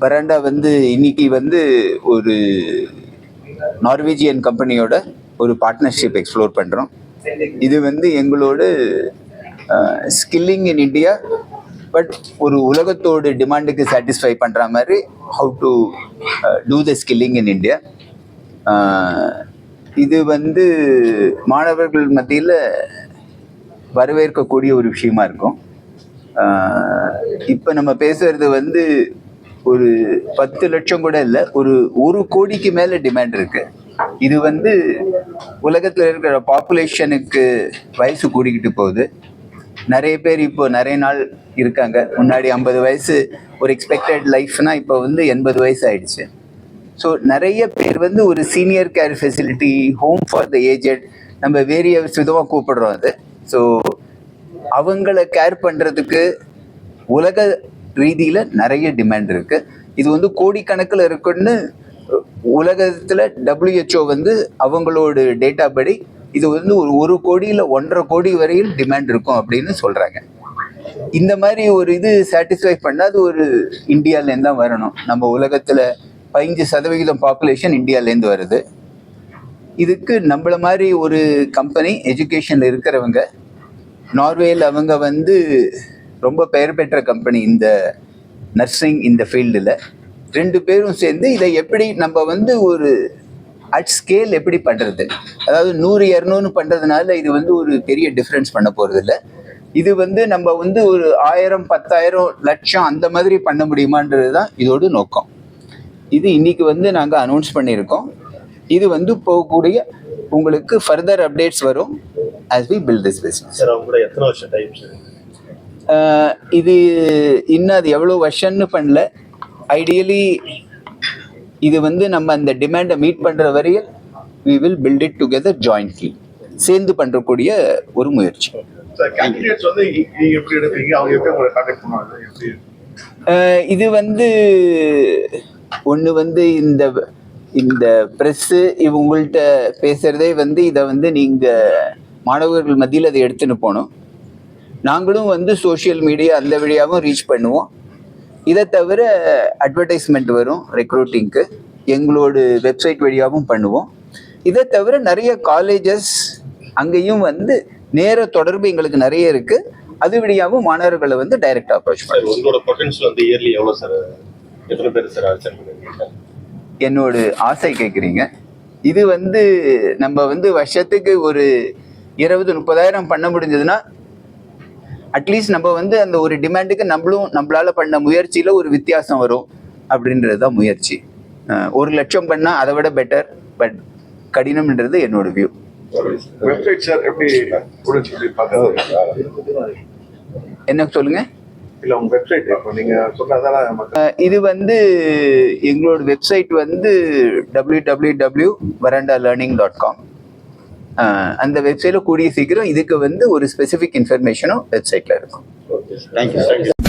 பராண்டா வந்து இன்னைக்கு வந்து ஒரு நார்வேஜியன் கம்பெனியோட ஒரு பார்ட்னர்ஷிப் எக்ஸ்ப்ளோர் பண்ணுறோம் இது வந்து எங்களோட ஸ்கில்லிங் இன் இண்டியா பட் ஒரு உலகத்தோட டிமாண்டுக்கு சாட்டிஸ்ஃபை பண்ணுற மாதிரி how to do the skilling in India இது வந்து மாணவர்கள் மத்தியில் வரவேற்கக்கூடிய ஒரு விஷயமா இருக்கும். இப்போ நம்ம பேசுறது வந்து ஒரு பத்து லட்சம் கூட இல்லை ஒரு ஒரு கோடிக்கு மேலே டிமாண்ட் இருக்கு. இது வந்து உலகத்தில் இருக்கிற பாப்புலேஷனுக்கு வயசு கூடிக்கிட்டு போகுது. நிறைய பேர் இப்போ நிறைய நாள் இருக்காங்க. முன்னாடி ஐம்பது வயசு ஒரு எக்ஸ்பெக்டட் லைஃப்னா இப்போ வந்து எண்பது வயசு ஆயிடுச்சு. ஸோ நிறைய பேர் வந்து ஒரு senior care facility home for the aged நம்ம வேரிய விதமாக கூப்பிடுறோம் அது. ஸோ அவங்கள கேர் பண்ணுறதுக்கு உலக ரீதியில் நிறைய டிமாண்ட் இருக்கு. இது வந்து கோடிக்கணக்கில் இருக்குன்னு உலகத்தில் டபிள்யூஹெச்ஓ வந்து அவங்களோட டேட்டா படி இது வந்து ஒரு ஒரு கோடியில் ஒன்றரை கோடி வரையில் டிமாண்ட் இருக்கும் அப்படின்னு சொல்கிறாங்க இந்த மாதிரி ஒரு இது சாட்டிஸ்ஃபை பண்ணாது ஒரு இந்தியாவிலேருந்து தான் வரணும். நம்ம உலகத்தில் பதினஞ்சு சதவிகிதம் பாப்புலேஷன் இந்தியாவிலேருந்து வருது. இதுக்கு நம்மள மாதிரி ஒரு கம்பெனி எஜுகேஷனில் இருக்கிறவங்க நார்வேயில் அவங்க வந்து ரொம்ப பெயர் பெற்ற கம்பெனி இந்த நர்சிங் இந்த ஃபீல்டில் ரெண்டு பேரும் சேர்ந்து இதை எப்படி நம்ம வந்து ஒரு அட் ஸ்கேல் எப்படி பண்ணுறது அதாவது நூறு இரநூறு பண்ணுறதுனால இது வந்து ஒரு பெரிய டிஃப்ரென்ஸ் பண்ண போகிறது இல்லை இது வந்து நம்ம வந்து ஒரு ஆயிரம் பத்தாயிரம் லட்சம் அந்த மாதிரி பண்ண முடியுமான்றது தான் இதோட நோக்கம். இது இன்னைக்கு வந்து நாங்கள் அனௌன்ஸ் பண்ணியிருக்கோம். இது வந்து போகக்கூடிய உங்களுக்கு ஃபர்தர் அப்டேட்ஸ் வரும் as we build this business sir அவங்க எத்தனை வருஷம் டைம் சார்? இது இன்னும் அது எவ்வளோ வருஷம்னு பண்ணல. ஐடியலி இது வந்து நம்ம அந்த டிமாண்டை மீட் பண்ணுற வரையில் we will build it together jointly. சேர்ந்து பண்ணுறக்கூடிய ஒரு முயற்சி. இது வந்து ஒன்று வந்து இந்த இந்த ப்ரெஸ்ஸு இவங்கள்ட்ட பேசுகிறதே வந்து இதை வந்து நீங்கள் மாணவர்கள் மத்தியில் அதை எடுத்துன்னு போகணும். நாங்களும் வந்து சோஷியல் மீடியா அந்த வழியாகவும் ரீச் பண்ணுவோம். இதை தவிர அட்வர்டைஸ்மெண்ட் வரும் ரெக்ரூட்டிங்க்கு எங்களோட வெப்சைட் வழியாகவும் பண்ணுவோம். இதை தவிர நிறைய காலேஜஸ் அங்கேயும் வந்து நேர தொடர்பு எங்களுக்கு நிறைய இருக்குது அது வழியாகவும் மாணவர்களை வந்து டைரெக்டாக அப்ரோச் பண்ணுவோம். உங்களோட பொட்டன்ஷியல் வந்து இயர்லி எவ்வளோ சார் எத்தனை பேர் சார் அர்ச்சனை பண்ணுவீங்க? என்னோட ஆசை கேட்குறீங்க இது வந்து நம்ம வந்து வருஷத்துக்கு ஒரு இருபது முப்பதாயிரம் பண்ண முடிஞ்சதுன்னா அட்லீஸ்ட் நம்ம வந்து அந்த ஒரு டிமாண்டுக்கு நம்மளும் நம்மளால பண்ண முயற்சியில் ஒரு வித்தியாசம் வரும் அப்படின்றது தான் முயற்சி ஒரு லட்சம் பண்ணால் அதை விட பெட்டர் பட் கடினம்ன்றது என்னோட வியூ வெப்சைட் சார் எப்படி என்ன சொல்லுங்க? இது வந்து எங்களோட வெப்சைட் வந்து W W W Veranda learning dot com அந்த வெப்சைட்டில் கூடிய சீக்கிரம் இதுக்கு வந்து ஒரு ஸ்பெசிஃபிக் இன்ஃபர்மேஷனும் வெப்சைட்டில் இருக்கும். Okay thank you